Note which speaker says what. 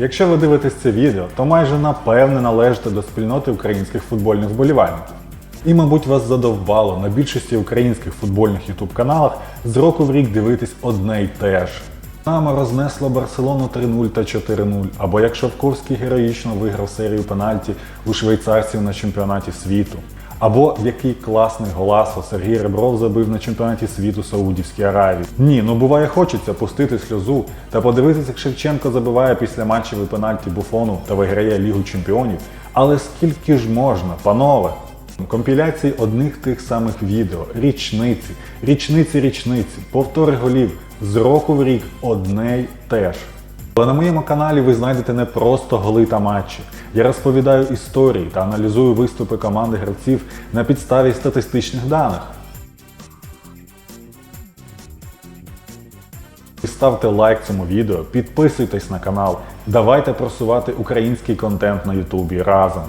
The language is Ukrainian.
Speaker 1: Якщо ви дивитесь це відео, то майже напевне належите до спільноти українських футбольних вболівальників. І, мабуть, вас задовбало на більшості українських футбольних ютуб каналах з року в рік дивитись одне й те ж. Динамо рознесло Барселону 3-0 та 4-0, або як Шовковський героїчно виграв серію пенальті у швейцарців на чемпіонаті світу, або який класний голасо Сергій Ребров забив на чемпіонаті світу Саудівській Аравії. Ні, ну буває хочеться пустити сльозу та подивитися, як Шевченко забиває після матчів і пенальті Буфону та виграє Лігу Чемпіонів. Але скільки ж можна, панове? Компіляції одних тих самих відео, річниці, річниці, річниці, повтори голів з року в рік одне й те. Але на моєму каналі ви знайдете не просто голи та матчі. Я розповідаю історії та аналізую виступи команди гравців на підставі статистичних даних. Ставте лайк цьому відео, підписуйтесь на канал, давайте просувати український контент на Ютубі разом.